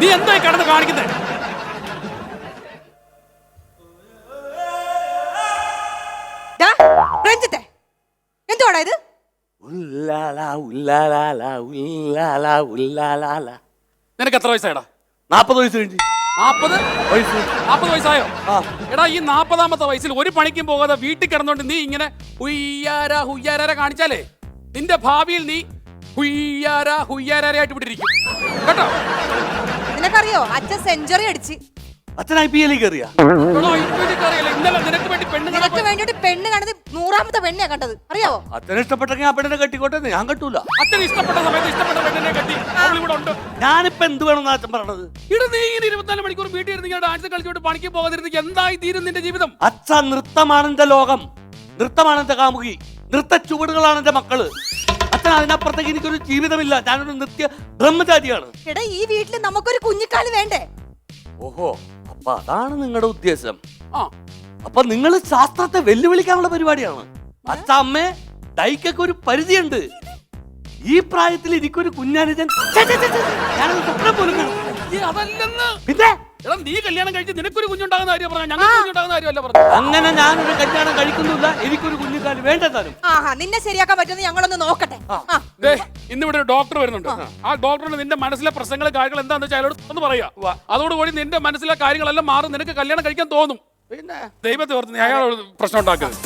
നീ എന്തായി കടന്ന് കാണിക്കുന്നത് ഡാ, രഞ്ജിത്തെ എന്തുവാടാ ഇത്. നിനക്ക് എത്ര വയസ്സായടാ? നാപ്പത് വയസ്സ് കഴിഞ്ഞു. നാപ്പത്? വയസ്സ് നാപ്പത് വയസ്സായോ? എടാ ഈ നാപ്പതാമത്തെ വയസ്സിൽ ഒരു പണിക്കും പോകാതെ വീട്ടിൽ കിടന്നോണ്ട് നീ ഇങ്ങനെ ഹുയ്യാര ഹുയ്യാര കാണിച്ചാലേ? നിന്റെ ഭാവിയിൽ നീ ഹുയ്യാര ഹുയ്യാരായിട്ട് വിട്ടിരിക്കും കേട്ടോ? നിനക്കറിയോ? അച്ഛൻ സെഞ്ചുറി അടിച്ച്. അച്ഛൻ ഐ പി എല്ലിൽ കയറിയ നിനക്ക് വേണ്ടിട്ട് പെണ്ണ് കണ്ടത് നൂറാമത്തെ പെണ്ണെയാ കണ്ടത്. അറിയാവോ? അച്ഛൻ ഇഷ്ടപ്പെട്ടെങ്കിൽ ആ പെണ്ണിനെ കെട്ടിക്കോട്ടെ ഞാൻ കെട്ടൂല. അച്ഛൻ ഇഷ്ടപ്പെട്ട സമയത്ത് ഇഷ്ടപ്പെട്ട പെണ്ണിനെ കെട്ടി അവൾ ഇവിടെ ഉണ്ട്. ഞാനിപ്പോ എന്ത് വേണമെന്ന് അച്ഛൻ പറഞ്ഞത്? ഇവിടെ നീ ഇങ്ങനെ ഇരുപത്തിനാല് മണിക്കൂർ വീട്ടിൽ ഇരുന്ന് ഇങ്ങനെ ഡാൻസ് കളിച്ചോട്ട് പണിക്ക് പോകാതിരുന്നെങ്കിൽ എന്തായി തീരും നിന്റെ ജീവിതം? അച്ഛ നൃത്തമാണ് എന്റെ ലോകം. നൃത്തമാണ് എന്റെ കാമുകി. നൃത്ത ചുവടുകളാണ് എന്റെ മക്കൾ. അച്ഛൻ അതിനപ്പുറത്തേക്ക് എനിക്കൊരു ജീവിതമില്ല. ഞാനൊരു നിത്യ ബ്രഹ്മചാരിയാണ്. എടാ ഈ വീട്ടിൽ നമുക്കൊരു കുഞ്ഞിക്കാൽ വേണ്ടേ? ഓഹോ അപ്പൊ അതാണ് നിങ്ങളുടെ ഉദ്ദേശം. ആ. അപ്പൊ നിങ്ങൾ ശാസ്ത്രത്തെ വെല്ലുവിളിക്കാനുള്ള പരിപാടിയാണ്. അച്ഛ അമ്മേ ഡൈക്കൊക്കെ ഒരു പരിധിയുണ്ട്. ഈ പ്രായത്തിൽ എനിക്കൊരു കുഞ്ഞാനുജൻ ഞാനത് സ്വപ്നം പോലും അതല്ലെന്ന് പിന്നെ എടാ നീ കല്യാണം കഴിച്ച് നിനക്കൊരു കുഞ്ഞുണ്ടാകുന്ന കാര്യം പറഞ്ഞു? ഞങ്ങൾ കുഞ്ഞുണ്ടാകുന്ന കാര്യമല്ല പറഞ്ഞു അങ്ങനെ ഞാനൊരു കല്യാണം കഴിക്കുന്നില്ല. എനിക്കൊരു കുഞ്ഞുകാൽ വേണ്ടെന്നാലും ആഹാ നിന്നെ ശരിയാക്കാൻ പറ്റുന്ന ഞങ്ങളൊന്ന് നോക്കട്ടെ. ആ. ദേ, ഇന്നിവിടെ ഒരു ഡോക്ടർ വരുന്നുണ്ട്. ആ. ഡോക്ടറിന് നിന്റെ മനസ്സിലെ പ്രശ്നങ്ങൾ കാര്യങ്ങൾ എന്താണെന്ന് വെച്ചാൽ അയാളോട് ഒന്ന് പറയാ. അതോടുകൂടി നിന്റെ മനസ്സിലെ കാര്യങ്ങളെല്ലാം മാറും നിനക്ക് കല്യാണം കഴിക്കാൻ തോന്നും. പിന്നെ? ദൈവത്തെ ഓർത്ത് നീ അയാളോട് പ്രശ്നം ഉണ്ടാക്കരുത്.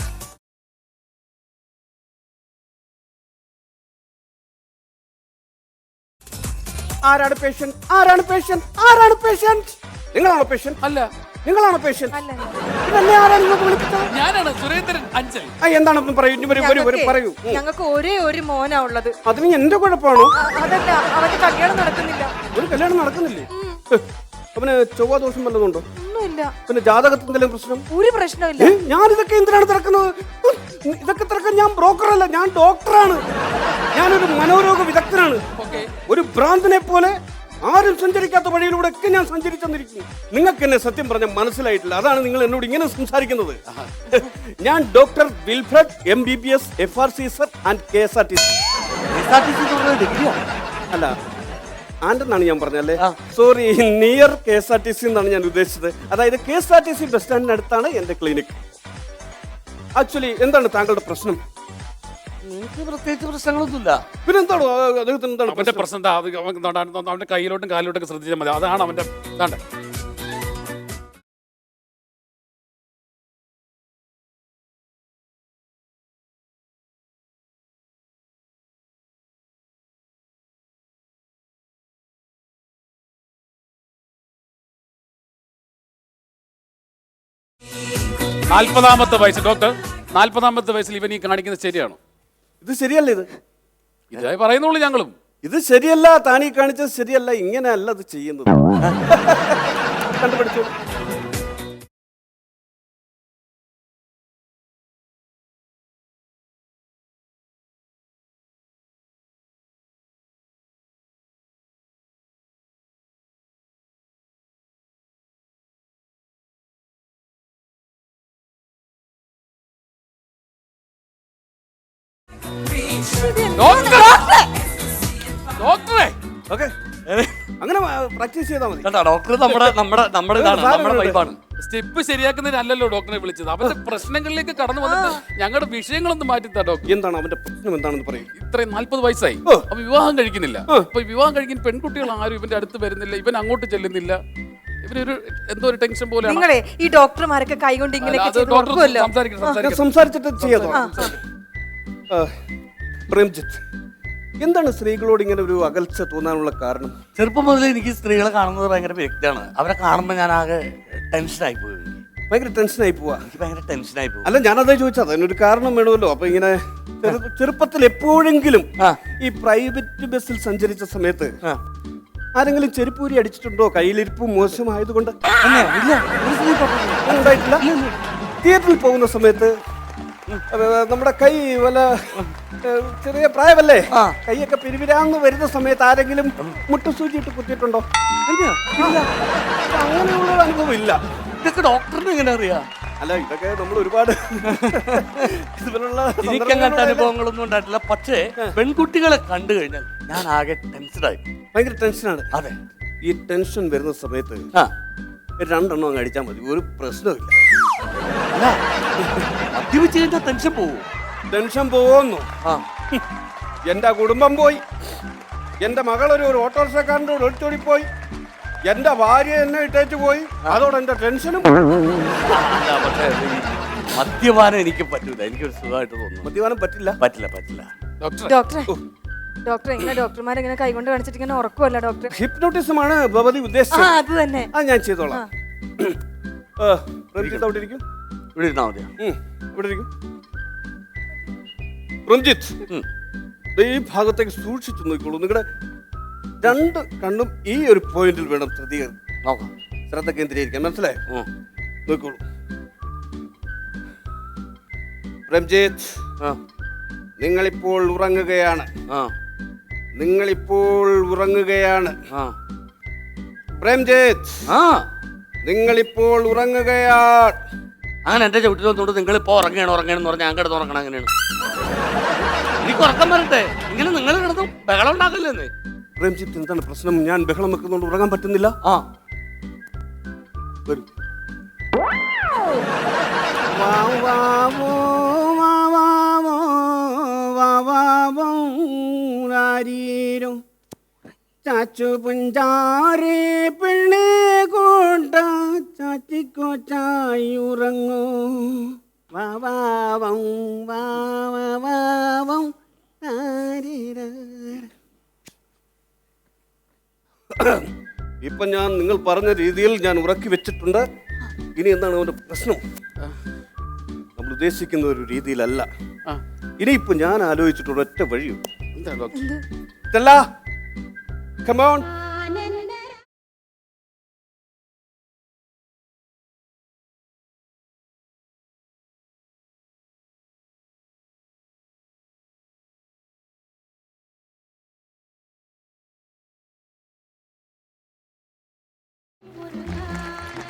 ആരാണ് പേഷ്യന്റ് ആരാണ് പേഷ്യന്റ് ആരാണ് പേഷ്യന്റ് നിങ്ങളാണോ പേഷ്യൻ അല്ല. നിങ്ങളാണോ പേഷ്യൻ നിങ്ങൾക്ക് വിളിപ്പിച്ചത്? ഞാനാണ് സുരേന്ദ്രൻ അഞ്ചൽ ആ എന്താണെന്ന് പറയൂ ഇനി വരൂ വരൂ വരൂ പറയൂ. ഉം. ഞങ്ങൾക്ക് ഒരേ ഒരു മോനാ ഉള്ളത്. അതിന് എന്റെ കുഴപ്പമാണോ? ആ, അതല്ല അവന്റെ കല്യാണം നടക്കുന്നില്ല. ഒരു കല്യാണം നടക്കുന്നില്ലേ? ഹ്, അവന് ചൊവ്വ ദോഷം വല്ലതുണ്ടോ ഒന്നുമില്ല. പിന്നെ ജാതകത്തിൽ എന്തെങ്കിലും പ്രശ്നം? ഒരു പ്രശ്നമില്ല ഏ, ഞാൻ ഇതൊക്കെ എന്തിനാണ് തിരക്കുന്നത്? ഉം, ഇതൊക്കെ തിരക്കാൻ ഞാൻ ബ്രോക്കറല്ല ഞാൻ ഡോക്ടറാണ് ഞാനൊരു മനോരോഗ വിദഗ്ധനാണ്. ഒരു ഭ്രാന്തിനെ പോലെ ആരും സഞ്ചരിക്കാത്ത വഴിയിലൂടെ ഒക്കെ ഞാൻ സഞ്ചരിച്ചെന്നിരിക്കുന്നു നിങ്ങൾക്ക് എന്നെ സത്യം പറഞ്ഞ മനസ്സിലായിട്ടില്ല. അതാണ് നിങ്ങൾ എന്നോട് ഇങ്ങനെ സംസാരിക്കുന്നത്. ഞാൻ doctor Wilfred M B B S F R C sir and K S R T C അല്ല ആൻഡെന്നാണ് ഞാൻ പറഞ്ഞല്ലേ sorry near K S R T C എന്നാണ് ഞാൻ ഉദ്ദേശിച്ചത്. അതായത് K S R T C bus സ്റ്റാൻഡിനടുത്താണ് എന്റെ ക്ലിനിക് ആക്ച്വലി എന്താണ് താങ്കളുടെ പ്രശ്നം? നിങ്ങൾക്ക് പ്രത്യേകിച്ച് പ്രശ്നങ്ങളൊന്നുമില്ല. പിന്നെന്താണോ? അദ്ദേഹത്തിന് എന്താണ് അവന്റെ പ്രശ്നം? പ്രശ്നം എന്താ? അത് അവൻ എന്താണ് അവന്റെ കയ്യിലോട്ടും കാലിലോട്ടും ശ്രദ്ധിച്ചാൽ മതി. അതാണ് അവന്റെ ഇതാണ്ട് നാൽപ്പതാമത്തെ വയസ്സ് ഡോക്ടർ നാൽപ്പതാമത്തെ വയസ്സിൽ ഇവൻ ഈ കാണിക്കുന്നത് ശരിയാണോ? ഇത് ശരിയല്ല ഇത്? ഇതായി പറയുന്നുള്ളൂ ഞങ്ങളും. ഇത് ശരിയല്ല താനീ കാണിച്ചത് ശരിയല്ല ഇങ്ങനെയല്ല അത് ചെയ്യുന്നത്. കണ്ടുപിടിച്ചു? ഡോക്ടറെ? ഓക്കെ. അങ്ങനെ പ്രാക്ടീസ് ചെയ്താൽ മതി. കേട്ടോ ഡോക്ടർ നമ്മുടെ നമ്മുടെ നമ്മുടെ ഇതാണ് നമ്മുടെ വൈബാണ് സ്റ്റെപ്പ് ശരിയാക്കുന്നതിനല്ലല്ലോ ഡോക്ടറെ വിളിച്ചത്. അവന്റെ പ്രശ്നങ്ങളിലേക്ക് കടന്നു വന്നിട്ട് ഞങ്ങളുടെ വിഷയങ്ങളൊന്നും മാറ്റിത്താ ഡോക്ടർ. എന്താണ് അവന്റെ പ്രശ്നം എന്താണെന്ന് പറയും. ഇത്രയും നാല്പത് വയസ്സായി. അപ്പൊ വിവാഹം കഴിക്കുന്നില്ല. അപ്പൊ വിവാഹം കഴിക്കുന്ന പെൺകുട്ടികൾ ആരും ഇവന്റെ അടുത്ത് വരുന്നില്ല. ഇവൻ അങ്ങോട്ട് ചെല്ലുന്നില്ല. ഇവരൊരു എന്തോ ഒരു ടെൻഷൻ പോലെ നിങ്ങളെ ഈ ഡോക്ടർമാരൊക്കെ കൈകൊണ്ട് ഇങ്ങനെ സംസാരിച്ചിട്ട് ചെയ്യാതോ പ്രേംജിത്ത് എന്താണ് സ്ത്രീകളോട് ഇങ്ങനെ ഒരു അകൽച്ച തോന്നാനുള്ള കാരണം? ചെറുപ്പം മുതൽ എനിക്ക് സ്ത്രീകളെ കാണുന്നത് ഭയങ്കര വ്യക്തിയാണ് അവരെ കാണുമ്പോൾ ഞാൻ ആകെ ടെൻഷനായി പോയി. ഭയങ്കര ടെൻഷനായി പോവാ. എനിക്ക് ഭയങ്കര ടെൻഷനായി പോകും അല്ല ഞാനതേ ചോദിച്ചത്. അതിനൊരു കാരണം വേണമല്ലോ. അപ്പൊ ഇങ്ങനെ ചെറു- ചെറുപ്പത്തിൽ എപ്പോഴെങ്കിലും ആ. ഈ പ്രൈവറ്റ് ബസ്സിൽ സഞ്ചരിച്ച സമയത്ത് ആ. ആരെങ്കിലും ചെരുപ്പൂരി അടിച്ചിട്ടുണ്ടോ? കയ്യിലിരിപ്പ് മോശമായതുകൊണ്ട്? ഇല്ല, ഒരു സ്ത്രീ പറഞ്ഞില്ല. ഉണ്ടായിട്ടില്ല തിയേറ്ററിൽ പോകുന്ന സമയത്ത് നമ്മുടെ കൈ വല്ല ചെറിയ പ്രായമല്ലേ? കൈയൊക്കെ പിരിവിരാന്ന് വരുന്ന സമയത്ത് ആരെങ്കിലും മുട്ടുസൂചിയിട്ട് കുത്തിയിട്ടുണ്ടോ? ഇല്ല, ഇല്ല. അപ്പൊ അങ്ങനെയുള്ള അനുഭവം ഇല്ല. ഇതൊക്കെ ഡോക്ടറിന് എങ്ങനെ അറിയാം? അല്ല ഇതൊക്കെ നമ്മൾ ഒരുപാട് ഇതുപോലുള്ള അനുഭവങ്ങളൊന്നും ഉണ്ടായിട്ടില്ല. പക്ഷേ പെൺകുട്ടികളെ കണ്ടു കഴിഞ്ഞാൽ ഞാൻ ആകെ ടെൻഷനായി ഭയങ്കര ടെൻഷനാണ് അതെ. ഈ ടെൻഷൻ വരുന്ന സമയത്ത് ആ. രണ്ടെണ്ണം അങ്ങ് അടിച്ചാൽ മതി. ഒരു പ്രശ്നമില്ല മദ്യപിച്ച് കഴിഞ്ഞാൽ ടെൻഷൻ പോവും. ടെൻഷൻ പോവുന്നു. ആ. എന്റെ കുടുംബം പോയി. എന്റെ മകൾ ഒരു ഓട്ടോറിക്ഷക്കാരന്റെ കൂടെ ഒളിച്ചോടി പോയി. എന്റെ ഭാര്യ എന്നെ ഇട്ടേച്ച് പോയി. അതോടെ എന്റെ ടെൻഷനും അല്ല പക്ഷേ ഈ മദ്യപാനം എനിക്ക് പറ്റൂല. എനിക്കൊരു സുഖമായിട്ട് തോന്നുന്നു. മദ്യപാനം പറ്റില്ല. പറ്റില്ല പറ്റില്ല. ഡോക്ടറെ. ഡോക്ടറെ. ഡോക്ടർ ഇങ്ങനെ ഡോക്ടർമാർ ഇങ്ങനെ കൈകൊണ്ട് കാണിച്ചിട്ട് ഇങ്ങനെ ഉറക്കുമല്ല ഡോക്ടർ ഹിപ്നോട്ടിസം ആണ് ഭവതി ആ ഉദ്ദേശിച്ചത് അത് തന്നെ. അത് ഞാൻ ചെയ്തോളാം. ആ, റംജിത്ത് അവിടെ ഇരിക്കും ഇവിടെ ഇരുന്നാ മതിയോ ഇവിടെ ഇരിക്കും ദേ ഈ ഭാഗത്തേക്ക് സൂക്ഷിച്ചു നോക്കിക്കോളൂ നിങ്ങളുടെ രണ്ട് കണ്ണും ഈ ഒരു പോയിന്റിൽ വേണം ശ്രദ്ധ നോക്കാം. ശ്രദ്ധ കേന്ദ്രീകരിക്കാൻ. മനസ്സിലായോ. നോക്കിക്കോളൂ രഞ്ജിത്ത് നിങ്ങളിപ്പോൾ ഉറങ്ങുകയാണ്. നിങ്ങളിപ്പോൾ ഉറങ്ങുകയാണ്. പ്രേംജിത്ത് നിങ്ങളിപ്പോൾ ഉറങ്ങുകയാണ്. അങ്ങനെ എന്റെ ചവിട്ടിൽ വന്നുകൊണ്ട് നിങ്ങൾ ഇപ്പൊ ഉറങ്ങണം ഉറങ്ങണം എന്ന് പറഞ്ഞാൽ ഞാൻ കിടന്ന് ഉറങ്ങണം അങ്ങനെയാണ്. എനിക്ക് ഉറക്കം വരട്ടെ. ഇങ്ങനെ നിങ്ങൾ കിടന്നു ബഹളം ഉണ്ടാക്കില്ലെന്ന് പ്രേംജിത്ത് എന്താണ് പ്രശ്നം? ഞാൻ ബഹളം വെക്കുന്നതുകൊണ്ട് ഉറങ്ങാൻ പറ്റുന്നില്ല. ആ. വരൂ. ചാച്ചു പുഞ്ചാരെ പിള്ളി കൂട്ട ചാച്ചിക്കോ ഉറങ്ങോ. വാവാവം വാവാവം ആരീരാ ഇപ്പൊ ഞാൻ നിങ്ങൾ പറഞ്ഞ രീതിയിൽ ഞാൻ ഉറക്കി വെച്ചിട്ടുണ്ട്. ഇനി എന്താണ് അവന്റെ പ്രശ്നം? നമ്മൾ ഉദ്ദേശിക്കുന്ന ഒരു രീതിയിലല്ല. ഇനിയിപ്പോ ഞാൻ ആലോചിച്ചിട്ടുള്ള ഒറ്റ വഴിയുണ്ട്. എന്താ doctor? Come on.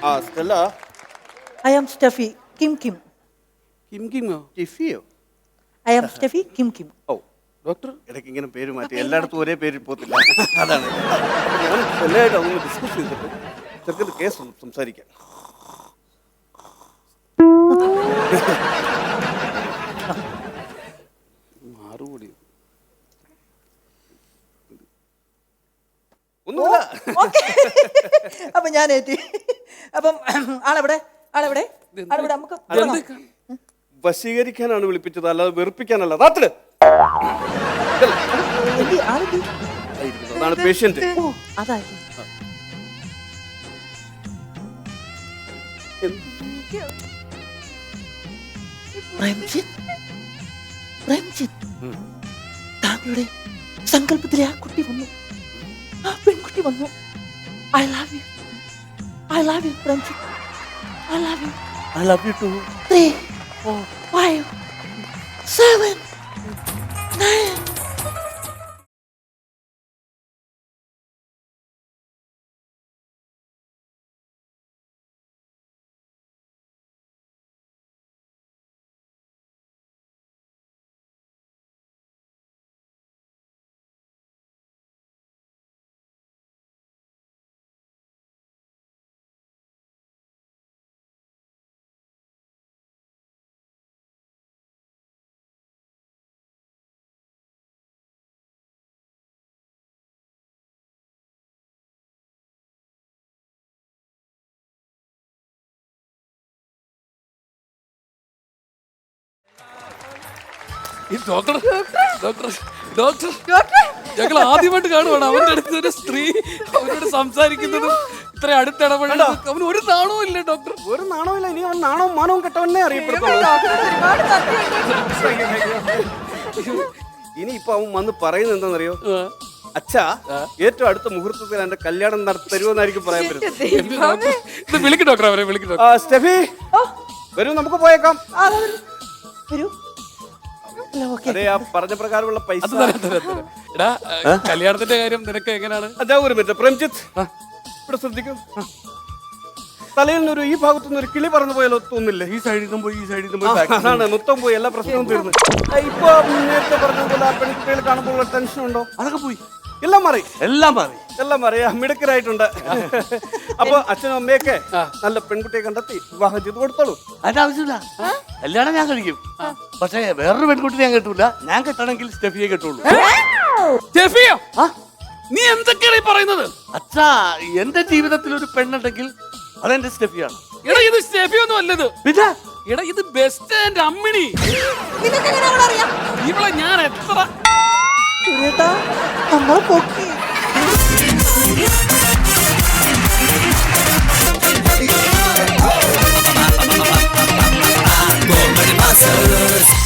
Ah, Stella. I am Steffi Kim Kim. Kim Kim. Steffi. I am Steffi Kim Kim. Oh. Doctor? ഇടയ്ക്ക് ഇങ്ങനെ പേര് മാറ്റി. എല്ലായിടത്തും ഒരേ പേരിൽ പോത്തില്ല. അതാണ്. അപ്പൊ ഞാൻ സ്റ്റെല്ലയായിട്ട് അതൊന്ന് ഡിസ്കസ് ചെയ്തിട്ട് ചെറുക്കന്റെ കേസ് ഒന്ന് സംസാരിക്കാം. മാറുകൂടി ഒന്നുമില്ല. അപ്പൊ ഞാൻ ഏറ്റി അപ്പം ആളെവിടെ? ആളെവിടെ? ആളെവിടെ? നമുക്ക്. വശീകരിക്കാനാണ് വിളിപ്പിച്ചത്. അല്ലാതെ വെറുപ്പിക്കാനല്ല? ആളെന്തി? അതാണ് പേഷ്യന്റ് താങ്കളുടെ സങ്കല്പത്തിലെ ആ കുട്ടി വന്നു. ആ പെൺകുട്ടി വന്നു. I love you I love you Premjith. I love you I love you two three five seven 哎。ഈ doctor doctor doctor ഞങ്ങൾ ആദ്യമായിട്ട് കാണുവാണ്. അവന്റെ അടുത്ത് ഒരു സ്ത്രീ അവനോട് സംസാരിക്കുന്നതും ഇത്ര അടുത്തിടപെടുന്നതും അവന് ഒരു നാണവും ഇല്ല ഡോക്ടർ ഒരു നാണവും ഇല്ല. ഇനി അവൻ നാണവും മാനവും കെട്ടവനെ നന്ദിയുണ്ട് ഇനി ഇപ്പൊ അവൻ വന്ന് പറയുന്നത് എന്താണെന്നറിയോ? അച്ഛാ ഏറ്റവും അടുത്ത മുഹൂർത്തത്തിൽ എന്റെ കല്യാണം തരുമെന്നായിരിക്കും പറയാൻ പറ്റും. വിളിക്കും ഡോക്ടർ അവരെ വിളിക്കും ഡോക്ടർ സ്റ്റെഫി. വരൂ നമുക്ക് പോയേക്കാം. ആ, വരൂ. അതെ ആ പറഞ്ഞ പ്രകാരമുള്ള പൈസ. അത് തരാം തരാം തരാം. എടാ കല്യാണത്തിന്റെ കാര്യം നിനക്ക് എങ്ങനെയാണ്? അതാ ഒരു മിനിറ്റ് പ്രേംജിത്ത്. ഇവിടെ ശ്രദ്ധിക്കും. തലയിൽ നിന്നൊരു ഈ ഭാഗത്തു നിന്ന് ഒരു കിളി പറന്നു പോയാലോ തോന്നില്ലേ ഈ സൈഡിൽ നിന്നും പോയി ഈ സൈഡിൽ നിന്നും പോയി back അതാണ് മൊത്തം പോയി എല്ലാ പ്രശ്നവും തീർന്നു. ആ, ഇപ്പൊ നേരത്തെ പറഞ്ഞ ആ പെൺകുട്ടികൾ കാണുമ്പോൾ ടെൻഷൻ ഉണ്ടോ? അതൊക്കെ പോയി. എല്ലാം മാറി. എല്ലാം മാറി. എല്ലാം പറയാ മിടുക്കരായിട്ടുണ്ട്. അപ്പൊ അച്ഛനും അമ്മയൊക്കെ നല്ല പെൺകുട്ടിയെ കണ്ടെത്തി വിവാഹം ചെയ്ത് കൊടുത്തോളൂ. അതിന്റെ ആവശ്യമില്ല. കല്യാണം ഞാൻ കഴിക്കും. പക്ഷേ വേറൊരു പെൺകുട്ടി ഞാൻ കെട്ടൂല. ഞാൻ കെട്ടണമെങ്കിൽ സ്റ്റെഫിയെ കെട്ടുള്ളൂ. സ്റ്റെഫിയോ? നീ എന്തൊക്കെയാണ് ഈ പറയുന്നത്? അച്ഛാ എന്റെ ജീവിതത്തിൽ ഒരു പെണ്ണുണ്ടെങ്കിൽ അതെന്റെ സ്റ്റെഫിയാണ്. എടാ ഇത് സ്റ്റെഫി ഒന്നും അല്ലത്. പിന്നെ? എടാ ഇത് ബെസ്റ്റ് ആൻഡ് അമ്മിണി. നിനക്ക് എങ്ങനെ അവളെ അറിയാം ഇവളെ ഞാൻ എത്ര നമ്മളെ പൊക്കി. Bombardmasters